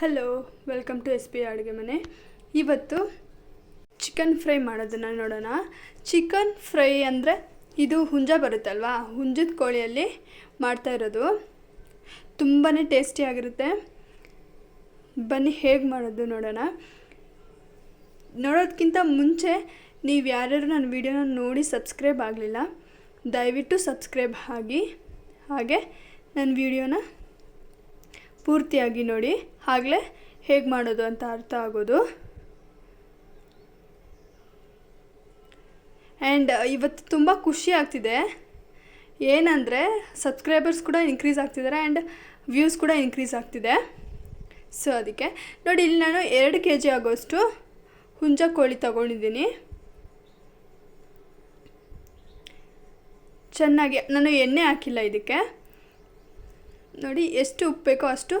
Hello welcome to S P ಅಡುಗೆ ಮನೆ. ಇವತ್ತು ಚಿಕನ್ ಫ್ರೈ ಮಾಡೋದನ್ನು ನೋಡೋಣ. ಚಿಕನ್ ಫ್ರೈ ಅಂದರೆ ಇದು ಹುಂಜ ಬರುತ್ತಲ್ವಾ? ಹುಂಜದ ಕೋಳಿಯಲ್ಲಿ ಮಾಡ್ತಾ ಇರೋದು. ತುಂಬಾ ಟೇಸ್ಟಿಯಾಗಿರುತ್ತೆ ಬನ್ನಿ, ಹೇಗೆ ಮಾಡೋದು ನೋಡೋಣ. ನೋಡೋದಕ್ಕಿಂತ ಮುಂಚೆ ನೀವು ಯಾರ್ಯಾರು ನನ್ನ ವೀಡಿಯೋನ ನೋಡಿ ಸಬ್ಸ್ಕ್ರೈಬ್ ಆಗಲಿಲ್ಲ, ದಯವಿಟ್ಟು ಸಬ್ಸ್ಕ್ರೈಬ್ ಆಗಿ, ಹಾಗೆ ನನ್ನ ವೀಡಿಯೋನ ಪೂರ್ತಿಯಾಗಿ ನೋಡಿ ಆಗಲೇ ಹೇಗೆ ಮಾಡೋದು ಅಂತ ಅರ್ಥ ಆಗೋದು. ಆ್ಯಂಡ್ ಇವತ್ತು ತುಂಬ ಖುಷಿ ಆಗ್ತಿದೆ. ಏನಂದರೆ ಸಬ್ಸ್ಕ್ರೈಬರ್ಸ್ ಕೂಡ ಇನ್ಕ್ರೀಸ್ ಆಗ್ತಿದ್ದಾರೆ ಆ್ಯಂಡ್ ವ್ಯೂಸ್ ಕೂಡ ಇನ್ಕ್ರೀಸ್ ಆಗ್ತಿದೆ. ಸೊ ಅದಕ್ಕೆ ನೋಡಿ ಇಲ್ಲಿ ನಾನು ಎರಡು ಕೆ ಜಿ ಆಗೋಷ್ಟು ಹುಂಜ ಕೋಳಿ ತಗೊಂಡಿದ್ದೀನಿ. ಚೆನ್ನಾಗಿ, ನಾನು ಎಣ್ಣೆ ಹಾಕಿಲ್ಲ ಇದಕ್ಕೆ. ನೋಡಿ, ಎಷ್ಟು ಉಪ್ಪು ಬೇಕೋ ಅಷ್ಟು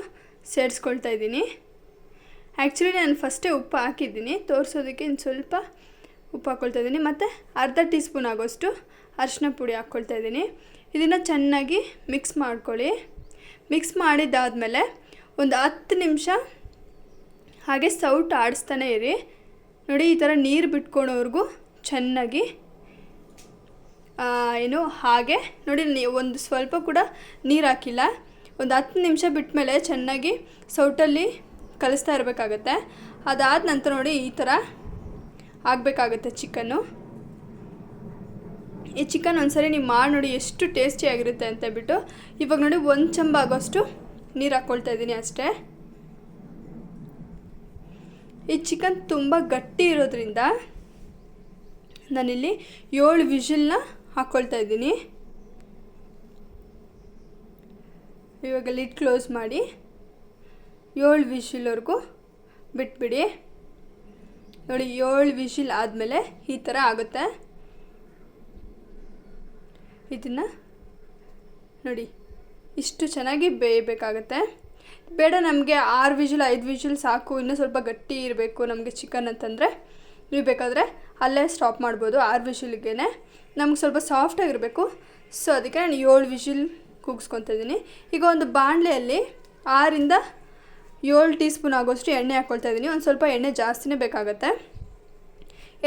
ಸೇರಿಸ್ಕೊಳ್ತಾ ಇದ್ದೀನಿ. ಆ್ಯಕ್ಚುಲಿ ನಾನು ಫಸ್ಟೇ ಉಪ್ಪು ಹಾಕಿದ್ದೀನಿ. ತೋರಿಸೋದಕ್ಕೆ ಇನ್ನು ಸ್ವಲ್ಪ ಉಪ್ಪು ಹಾಕ್ಕೊಳ್ತಾ ಇದ್ದೀನಿ. ಮತ್ತು ಅರ್ಧ ಟೀ ಸ್ಪೂನ್ ಆಗೋಷ್ಟು ಅರಿಶಿನ ಪುಡಿ ಹಾಕ್ಕೊಳ್ತಾ ಇದ್ದೀನಿ. ಇದನ್ನು ಚೆನ್ನಾಗಿ ಮಿಕ್ಸ್ ಮಾಡ್ಕೊಳ್ಳಿ. ಮಿಕ್ಸ್ ಮಾಡಿದ್ದಾದಮೇಲೆ ಒಂದು ಹತ್ತು ನಿಮಿಷ ಹಾಗೆ ಸೌಟ್ ಆಡಿಸ್ತಾನೆ ಇರಿ. ನೋಡಿ, ಈ ಥರ ನೀರು ಬಿಟ್ಕೊಳೋವರೆಗೂ ಚೆನ್ನಾಗಿ ಏನು ಹಾಗೆ. ನೋಡಿ ಒಂದು ಸ್ವಲ್ಪ ಕೂಡ ನೀರು ಹಾಕಿಲ್ಲ. ಒಂದು ಹತ್ತು ನಿಮಿಷ ಬಿಟ್ಟ ಮೇಲೆ ಚೆನ್ನಾಗಿ ಸೌಟಲ್ಲಿ ಕಲಿಸ್ತಾ ಇರಬೇಕಾಗತ್ತೆ. ಅದಾದ ನಂತರ ನೋಡಿ ಈ ಥರ ಆಗಬೇಕಾಗತ್ತೆ ಚಿಕನ್ನು. ಈ ಚಿಕನ್ ಒಂದ್ಸರಿ ನೀವು ಮಾಡಿ ನೋಡಿ ಎಷ್ಟು ಟೇಸ್ಟಿಯಾಗಿರುತ್ತೆ ಅಂತ ಬಿಟ್ಟು ಇವಾಗ ನೋಡಿ ಒಂದು ಚಂಬ ಆಗೋಷ್ಟು ನೀರು ಹಾಕ್ಕೊಳ್ತಾ ಇದ್ದೀನಿ ಅಷ್ಟೇ. ಈ ಚಿಕನ್ ತುಂಬ ಗಟ್ಟಿ ಇರೋದ್ರಿಂದ ನಾನಿಲ್ಲಿ ಏಳು ವಿಷಲ್ನ ಹಾಕ್ಕೊಳ್ತಾ ಇದ್ದೀನಿ. ಇವಾಗ ಲಿಡ್ ಕ್ಲೋಸ್ ಮಾಡಿ ಏಳು ವಿಶಿಲ್ವರೆಗೂ ಬಿಟ್ಬಿಡಿ. ನೋಡಿ, ಏಳು ವಿಶಿಲ್ ಆದಮೇಲೆ ಈ ಥರ ಆಗುತ್ತೆ. ಇದನ್ನು ನೋಡಿ, ಇಷ್ಟು ಚೆನ್ನಾಗಿ ಬೇಯಬೇಕಾಗತ್ತೆ. ಬೇಡ ನಮಗೆ ಆರು ವಿಶಿಲ್ ಐದು ವಿಶಿಲ್ ಸಾಕು, ಇನ್ನೂ ಸ್ವಲ್ಪ ಗಟ್ಟಿ ಇರಬೇಕು ನಮಗೆ ಚಿಕನ್ ಅಂತಂದರೆ. ನೀವು ಬೇಕಾದರೆ ಅಲ್ಲೇ ಸ್ಟಾಪ್ ಮಾಡ್ಬೋದು ಆರು ವಿಶಿಲ್ಗೇ ನಮ್ಗೆ ಸ್ವಲ್ಪ ಸಾಫ್ಟಾಗಿರಬೇಕು ಸೊ ಅದಕ್ಕೆ ನಾನು ಏಳು ವಿಷಿಲ್ ಕೂಗಿಸ್ಕೊತಾ ಇದ್ದೀನಿ ಈಗ ಒಂದು ಬಾಣಲೆಯಲ್ಲಿ ಆರಿಂದ ಏಳು ಟೀ ಸ್ಪೂನ್ ಆಗೋಷ್ಟು ಎಣ್ಣೆ ಹಾಕ್ಕೊಳ್ತಾ ಇದ್ದೀನಿ ಒಂದು ಸ್ವಲ್ಪ ಎಣ್ಣೆ ಜಾಸ್ತಿನೇ ಬೇಕಾಗುತ್ತೆ.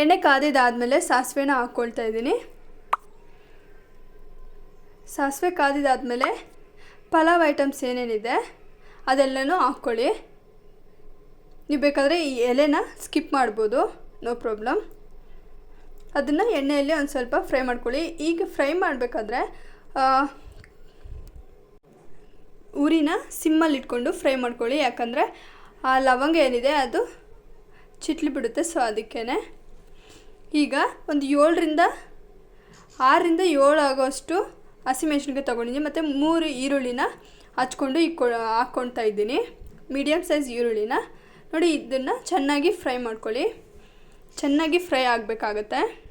ಎಣ್ಣೆ ಕಾದಿದ್ದಾದಮೇಲೆ ಸಾಸಿವೆನ ಹಾಕ್ಕೊಳ್ತಾ ಇದ್ದೀನಿ ಸಾಸಿವೆ ಕಾದಿದ್ದಾದಮೇಲೆ ಪಲಾವ್ ಐಟಮ್ಸ್ ಏನೇನಿದೆ ಅದೆಲ್ಲನೂ ಹಾಕ್ಕೊಳ್ಳಿ. ನೀವು ಬೇಕಾದರೆ ಈ ಎಲೆನ ಸ್ಕಿಪ್ ಮಾಡ್ಬೋದು. No problem. ಅದನ್ನು ಎಣ್ಣೆಯಲ್ಲಿ ಒಂದು ಸ್ವಲ್ಪ ಫ್ರೈ ಮಾಡ್ಕೊಳ್ಳಿ. ಈಗ ಫ್ರೈ ಮಾಡಬೇಕಾದ್ರೆ ಉರಿನ ಸಿಮ್ಮಲ್ಲಿ ಇಟ್ಕೊಂಡು ಫ್ರೈ ಮಾಡ್ಕೊಳ್ಳಿ. ಯಾಕಂದರೆ ಆ ಲವಂಗ ಏನಿದೆ ಅದು ಚಿಟ್ಲಿ ಬಿಡುತ್ತೆ. ಸೊ ಅದಕ್ಕೇ ಈಗ ಒಂದು ಏಳರಿಂದ ಆರರಿಂದ ಏಳು ಆಗೋಷ್ಟು ಹಸಿಮೆಣ್ಸಿನ್ಕಾಯಿ ತೊಗೊಂಡಿದ್ದೀನಿ. ಮತ್ತು ಮೂರು ಈರುಳ್ಳಿನ ಹಚ್ಕೊಂಡು ಇಕ್ಕೊ, ಹಾಕ್ಕೊಳ್ತಾ ಇದ್ದೀನಿ. ಮೀಡಿಯಮ್ ಸೈಜ್ ಈರುಳ್ಳಿನ. ನೋಡಿ, ಇದನ್ನು ಚೆನ್ನಾಗಿ ಫ್ರೈ ಮಾಡ್ಕೊಳ್ಳಿ. ಚೆನ್ನಾಗಿ ಫ್ರೈ ಆಗಬೇಕಾಗತ್ತೆ.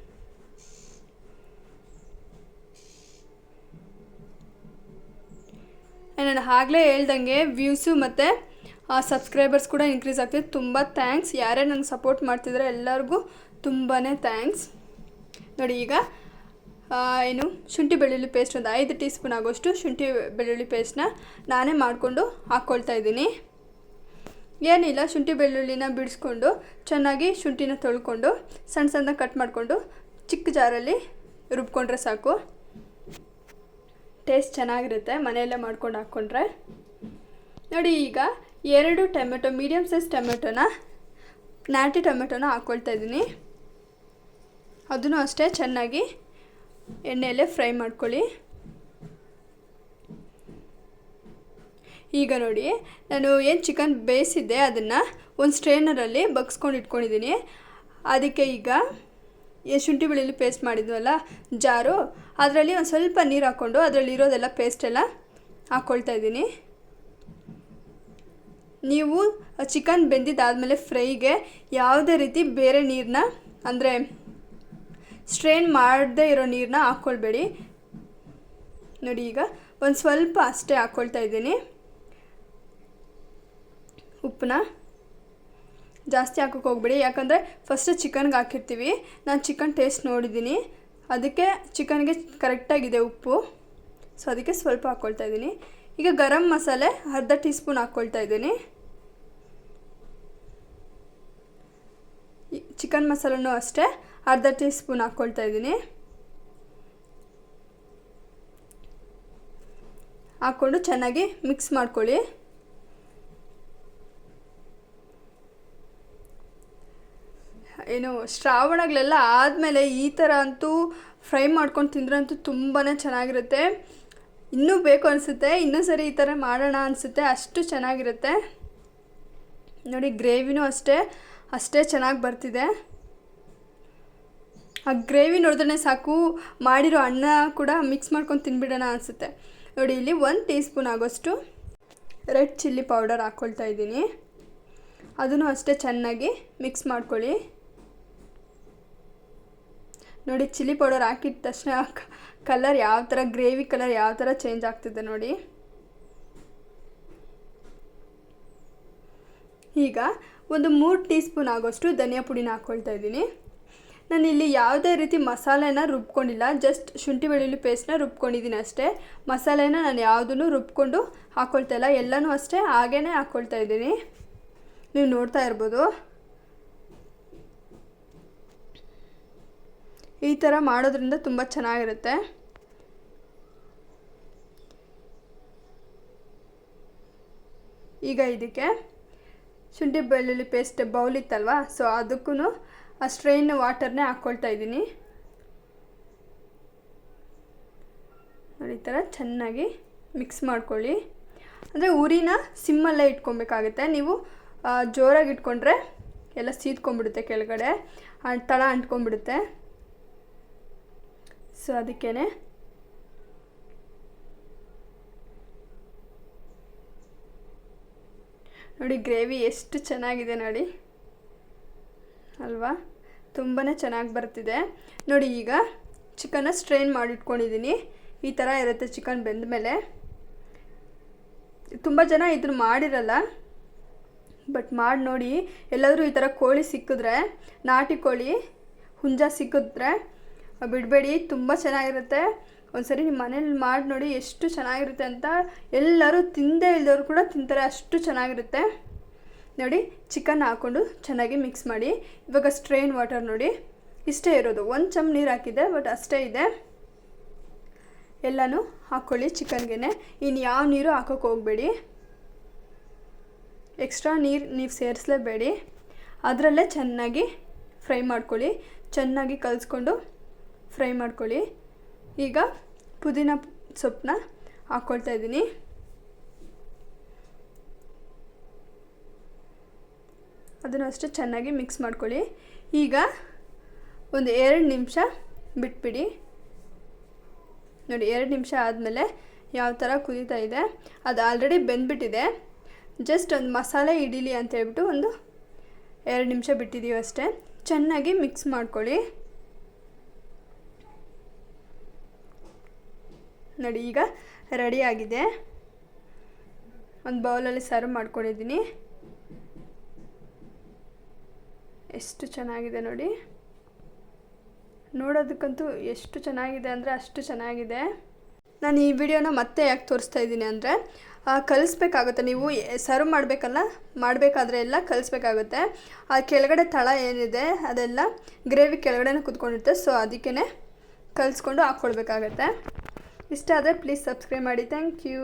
ನಾನು ಆಗಲೇ ಹೇಳ್ದಂಗೆ ವ್ಯೂಸು ಮತ್ತು ಸಬ್ಸ್ಕ್ರೈಬರ್ಸ್ ಕೂಡ ಇನ್ಕ್ರೀಸ್ ಆಗ್ತಿದೆ. ತುಂಬ ಥ್ಯಾಂಕ್ಸ್ ಯಾರೇ ನಂಗೆ ಸಪೋರ್ಟ್ ಮಾಡ್ತಿದ್ರೆ ಎಲ್ಲರಿಗೂ ತುಂಬಾ ಥ್ಯಾಂಕ್ಸ್ ನೋಡಿ ಈಗ ಏನು, ಶುಂಠಿ ಬೆಳ್ಳುಳ್ಳಿ ಪೇಸ್ಟ್ ಒಂದು ಐದು ಟೀ ಸ್ಪೂನ್ ಆಗೋಷ್ಟು ಶುಂಠಿ ಬೆಳ್ಳುಳ್ಳಿ ಪೇಸ್ಟ್ನ ನಾನೇ ಮಾಡಿಕೊಂಡು ಹಾಕ್ಕೊಳ್ತಾ ಇದ್ದೀನಿ. ಏನಿಲ್ಲ, ಶುಂಠಿ ಬೆಳ್ಳುಳ್ಳಿನ ಬಿಡಿಸ್ಕೊಂಡು ಚೆನ್ನಾಗಿ ಶುಂಠಿನ ತೊಳ್ಕೊಂಡು ಸಣ್ಣ ಸಣ್ಣ ಕಟ್ ಮಾಡಿಕೊಂಡು ಚಿಕ್ಕ ಜಾರಲ್ಲಿ ರುಬ್ಕೊಂಡ್ರೆ ಸಾಕು. ಟೇಸ್ಟ್ ಚೆನ್ನಾಗಿರುತ್ತೆ, ಮನೆಯಲ್ಲೇ ಮಾಡ್ಕೊಂಡು ಹಾಕ್ಕೊಂಡ್ರೆ. ನೋಡಿ ಈಗ ಎರಡು ಟೊಮೆಟೊ ಮೀಡಿಯಮ್ ಸೈಜ್ ಟೊಮೆಟೊನ, ನಾಟಿ ಟೊಮೆಟೊನ ಹಾಕ್ಕೊಳ್ತಾ ಇದ್ದೀನಿ. ಅದನ್ನು ಅಷ್ಟೇ ಚೆನ್ನಾಗಿ ಎಣ್ಣೆಯಲ್ಲೇ ಫ್ರೈ ಮಾಡ್ಕೊಳ್ಳಿ. ಈಗ ನೋಡಿ, ನಾನು ಏನು ಚಿಕನ್ ಬೇಯಿಸಿದ್ದೆ, ಅದನ್ನು ಒಂದು ಸ್ಟ್ರೈನರಲ್ಲಿ ಬಗ್ಸ್ಕೊಂಡು ಇಟ್ಕೊಂಡಿದ್ದೀನಿ. ಅದಕ್ಕೆ ಈಗ ಶುಂಠಿ ಬೆಳ್ಳುಳ್ಳಿ ಪೇಸ್ಟ್ ಮಾಡಿದ್ವಲ್ಲ, ಜಾರು, ಅದರಲ್ಲಿ ಒಂದು ಸ್ವಲ್ಪ ನೀರು ಹಾಕ್ಕೊಂಡು ಅದರಲ್ಲಿರೋದೆಲ್ಲ ಪೇಸ್ಟೆಲ್ಲ ಹಾಕ್ಕೊಳ್ತಾ ಇದ್ದೀನಿ. ನೀವು ಚಿಕನ್ ಬೆಂದಿದ್ದಾದಮೇಲೆ ಫ್ರೈಗೆ ಯಾವುದೇ ರೀತಿ ಬೇರೆ ನೀರನ್ನ ಅಂದರೆ ಸ್ಟ್ರೈನ್ ಮಾಡದೇ ಇರೋ ನೀರನ್ನ ಹಾಕ್ಕೊಳ್ಬೇಡಿ ನೋಡಿ ಈಗ, ಒಂದು ಸ್ವಲ್ಪ ಅಷ್ಟೇ ಹಾಕ್ಕೊಳ್ತಾ ಇದ್ದೀನಿ. ಉಪ್ಪನ್ನ ಜಾಸ್ತಿ ಹಾಕೋಕ್ಕೆ ಹೋಗ್ಬೇಡಿ. ಯಾಕಂದರೆ ಫಸ್ಟು ಚಿಕನ್ಗೆ ಹಾಕಿರ್ತೀವಿ. ನಾನು ಚಿಕನ್ ಟೇಸ್ಟ್ ನೋಡಿದ್ದೀನಿ. ಅದಕ್ಕೆ ಚಿಕನ್ಗೆ ಕರೆಕ್ಟಾಗಿದೆ ಉಪ್ಪು. ಸೊ ಅದಕ್ಕೆ ಸ್ವಲ್ಪ ಹಾಕ್ಕೊಳ್ತಾ ಇದ್ದೀನಿ. ಈಗ ಗರಂ ಮಸಾಲೆ ಅರ್ಧ ಟೀ ಸ್ಪೂನ್ ಹಾಕ್ಕೊಳ್ತಾ ಇದ್ದೀನಿ ಚಿಕನ್ ಮಸಾಲನೂ ಅಷ್ಟೇ. ಅರ್ಧ ಟೀ ಸ್ಪೂನ್ ಹಾಕ್ಕೊಳ್ತಾ ಇದ್ದೀನಿ. ಹಾಕ್ಕೊಂಡು ಚೆನ್ನಾಗಿ ಮಿಕ್ಸ್ ಮಾಡ್ಕೊಳ್ಳಿ. ಏನು, ಶ್ರಾವಣಗಳೆಲ್ಲ ಆದಮೇಲೆ ಈ ಥರ ಅಂತೂ ಫ್ರೈ ಮಾಡ್ಕೊಂಡು ತಿಂದ್ರಂತೂ ತುಂಬಾ ಚೆನ್ನಾಗಿರುತ್ತೆ. ಇನ್ನೂ ಬೇಕು ಅನಿಸುತ್ತೆ, ಇನ್ನೂ ಸರಿ ಈ ಥರ ಮಾಡೋಣ ಅನಿಸುತ್ತೆ, ಅಷ್ಟು ಚೆನ್ನಾಗಿರುತ್ತೆ. ನೋಡಿ, ಗ್ರೇವಿನೂ ಅಷ್ಟೇ ಅಷ್ಟೇ ಚೆನ್ನಾಗಿ ಬರ್ತಿದೆ. ಆ ಗ್ರೇವಿ ನೋಡಿದ್ರೆ ಸಾಕು, ಮಾಡಿರೋ ಅನ್ನ ಕೂಡ ಮಿಕ್ಸ್ ಮಾಡ್ಕೊಂಡು ತಿನ್ಬಿಡೋಣ ಅನಿಸುತ್ತೆ. ನೋಡಿ, ಇಲ್ಲಿ ಒಂದು ಟೀ ಸ್ಪೂನ್ ಆಗೋಷ್ಟು ರೆಡ್ ಚಿಲ್ಲಿ ಪೌಡರ್ ಹಾಕ್ಕೊಳ್ತಾ ಇದ್ದೀನಿ. ಅದನ್ನು ಅಷ್ಟೇ ಚೆನ್ನಾಗಿ ಮಿಕ್ಸ್ ಮಾಡ್ಕೊಳ್ಳಿ. ನೋಡಿ, ಚಿಲ್ಲಿ ಪೌಡರ್ ಹಾಕಿದ ತಕ್ಷಣ ಕಲರ್ ಯಾವ ಥರ ಗ್ರೇವಿ ಕಲರ್ ಯಾವ ಥರ ಚೇಂಜ್ ಆಗ್ತಿದೆ ನೋಡಿ. ಈಗ ಒಂದು ಮೂರು ಟೀ ಸ್ಪೂನ್ ಆಗೋಷ್ಟು ಧನಿಯಾ ಪುಡಿನ ಹಾಕ್ಕೊಳ್ತಾ ಇದ್ದೀನಿ. ನಾನು ಇಲ್ಲಿ ಯಾವುದೇ ರೀತಿ ಮಸಾಲೆನ ರುಬ್ಕೊಂಡಿಲ್ಲ, ಜಸ್ಟ್ ಶುಂಠಿ ಬೆಳ್ಳುಳ್ಳಿ ಪೇಸ್ಟ್ನ ರುಬ್ಕೊಂಡಿದ್ದೀನಿ ಅಷ್ಟೇ. ಮಸಾಲೆನ ನಾನು ಯಾವುದನ್ನು ರುಬ್ಕೊಂಡು ಹಾಕ್ಕೊಳ್ತಾ ಇಲ್ಲ, ಎಲ್ಲನೂ ಅಷ್ಟೇ ಹಾಗೇ ಹಾಕ್ಕೊಳ್ತಾ ಇದ್ದೀನಿ. ನೀವು ನೋಡ್ತಾ ಇರ್ಬೋದು. ಈ ಥರ ಮಾಡೋದ್ರಿಂದ ತುಂಬ ಚೆನ್ನಾಗಿರುತ್ತೆ. ಈಗ ಇದಕ್ಕೆ ಶುಂಠಿ ಬೆಳ್ಳುಳ್ಳಿ ಪೇಸ್ಟ್ ಬೌಲ್ ಇತ್ತಲ್ವಾ? ಸೊ ಅದಕ್ಕೂ ಆ ಸ್ಟ್ರೈನ್ ವಾಟರ್ನೇ ಹಾಕ್ಕೊಳ್ತಾ ಇದ್ದೀನಿ. ನೋಡಿ, ಈ ಥರ ಚೆನ್ನಾಗಿ ಮಿಕ್ಸ್ ಮಾಡ್ಕೊಳ್ಳಿ. ಅಂದರೆ ಉರಿನ ಸಿಮ್ಮಲ್ಲೇ ಇಟ್ಕೊಬೇಕಾಗುತ್ತೆ. ನೀವು ಜೋರಾಗಿ ಇಟ್ಕೊಂಡ್ರೆ ಎಲ್ಲ ಸೀದ್ಕೊಂಡ್ಬಿಡುತ್ತೆ ಕೆಳಗಡೆ. ತಳ ಅಂಟ್ಕೊಂಡ್ಬಿಡುತ್ತೆ. ಸೊ ಅದಕ್ಕೇ ನೋಡಿ, ಗ್ರೇವಿ ಎಷ್ಟು ಚೆನ್ನಾಗಿದೆ ನೋಡಿ. ಅಲ್ವಾ? ತುಂಬಾ ಚೆನ್ನಾಗಿ ಬರ್ತಿದೆ. ನೋಡಿ, ಈಗ ಚಿಕನ್ನ ಸ್ಟ್ರೈನ್ ಮಾಡಿಟ್ಕೊಂಡಿದ್ದೀನಿ ಈ ಥರ ಇರುತ್ತೆ ಚಿಕನ್ ಬೆಂದ ಮೇಲೆ ತುಂಬ ಜನ ಇದನ್ನು ಮಾಡಿರಲ್ಲ ಬಟ್ ಮಾಡಿ ನೋಡಿ. ಎಲ್ಲಾದರೂ ಈ ಥರ ಕೋಳಿ ಸಿಕ್ಕಿದ್ರೆ, ನಾಟಿ ಕೋಳಿ, ಹುಂಜ ಸಿಕ್ಕಿದ್ರೆ ಬಿಡಬೇಡಿ, ತುಂಬ ಚೆನ್ನಾಗಿರುತ್ತೆ. ಒಂದ್ಸರಿ ನಿಮ್ಮ ಮನೇಲಿ ಮಾಡಿ ನೋಡಿ ಎಷ್ಟು ಚೆನ್ನಾಗಿರುತ್ತೆ ಅಂತ. ಎಲ್ಲರೂ ತಿಂದೇ ಇಲ್ಲದವರು ಕೂಡ ತಿಂತಾರೆ, ಅಷ್ಟು ಚೆನ್ನಾಗಿರುತ್ತೆ. ನೋಡಿ, ಚಿಕನ್ ಹಾಕ್ಕೊಂಡು ಚೆನ್ನಾಗಿ ಮಿಕ್ಸ್ ಮಾಡಿ. ಇವಾಗ ಸ್ಟ್ರೈನ್ ವಾಟರ್ ನೋಡಿ. ಇಷ್ಟೇ ಇರೋದು. ಒಂದು ಚಮ್ ನೀರು ಹಾಕಿದೆ ಬಟ್ ಅಷ್ಟೇ ಇದೆ. ಎಲ್ಲನೂ ಹಾಕ್ಕೊಳ್ಳಿ ಚಿಕನ್ಗೆ ಇನ್ನು ಯಾವ ನೀರು ಹಾಕೋಕೆ ಹೋಗಬೇಡಿ. ಎಕ್ಸ್ಟ್ರಾ ನೀರು ನೀವು ಸೇರಿಸಲೇಬೇಡಿ. ಅದರಲ್ಲೇ ಚೆನ್ನಾಗಿ ಫ್ರೈ ಮಾಡ್ಕೊಳ್ಳಿ. ಚೆನ್ನಾಗಿ ಕಲಿಸ್ಕೊಂಡು ಫ್ರೈ ಮಾಡ್ಕೊಳ್ಳಿ. ಈಗ ಪುದೀನ ಸೊಪ್ಪನ್ನ ಹಾಕ್ಕೊಳ್ತಾ ಇದ್ದೀನಿ. ಅದನ್ನು ಅಷ್ಟೇ ಚೆನ್ನಾಗಿ ಮಿಕ್ಸ್ ಮಾಡ್ಕೊಳ್ಳಿ. ಈಗ ಒಂದು ಎರಡು ನಿಮಿಷ ಬಿಟ್ಬಿಡಿ. ನೋಡಿ, ಎರಡು ನಿಮಿಷ ಆದಮೇಲೆ ಯಾವ ಥರ ಕುದೀತಾ ಇದೆ, ಅದು ಆಲ್ರೆಡಿ ಬೆಂದ್ಬಿಟ್ಟಿದೆ. ಜಸ್ಟ್ ಒಂದು ಮಸಾಲೆ ಇಡೀಲಿ ಅಂತ ಹೇಳ್ಬಿಟ್ಟು ಒಂದು ಎರಡು ನಿಮಿಷ ಬಿಟ್ಟಿದ್ದೀವಿ ಅಷ್ಟೇ. ಚೆನ್ನಾಗಿ ಮಿಕ್ಸ್ ಮಾಡ್ಕೊಳ್ಳಿ. ನೋಡಿ, ಈಗ ರೆಡಿಯಾಗಿದೆ ಒಂದು ಬೌಲಲ್ಲಿ ಸರ್ವ್ ಮಾಡ್ಕೊಂಡಿದ್ದೀನಿ. ಎಷ್ಟು ಚೆನ್ನಾಗಿದೆ ನೋಡಿ. ನೋಡೋದಕ್ಕಂತೂ ಎಷ್ಟು ಚೆನ್ನಾಗಿದೆ ಅಂದರೆ ಅಷ್ಟು ಚೆನ್ನಾಗಿದೆ. ನಾನು ಈ ವಿಡಿಯೋನ ಮತ್ತೆ ಯಾಕೆ ತೋರಿಸ್ತಾ ಇದ್ದೀನಿ ಅಂದರೆ ಕಲಿಸ್ಬೇಕಾಗುತ್ತೆ. ನೀವು ಸರ್ವ್ ಮಾಡಬೇಕಲ್ಲ, ಮಾಡಬೇಕಾದ್ರೆ ಎಲ್ಲ ಕಲಿಸ್ಬೇಕಾಗುತ್ತೆ. ಆ, ಕೆಳಗಡೆ ತಳ ಏನಿದೆ, ಅದೆಲ್ಲ ಗ್ರೇವಿ ಕೆಳಗಡೆನೇ ಕುತ್ಕೊಂಡಿರುತ್ತೆ. ಸೊ ಅದಕ್ಕೇ ಕಲಿಸ್ಕೊಂಡು ಹಾಕ್ಕೊಳ್ಬೇಕಾಗತ್ತೆ ಇಷ್ಟ ಆದರೆ ಪ್ಲೀಸ್ ಸಬ್ಸ್ಕ್ರೈಬ್ ಮಾಡಿ. Thank you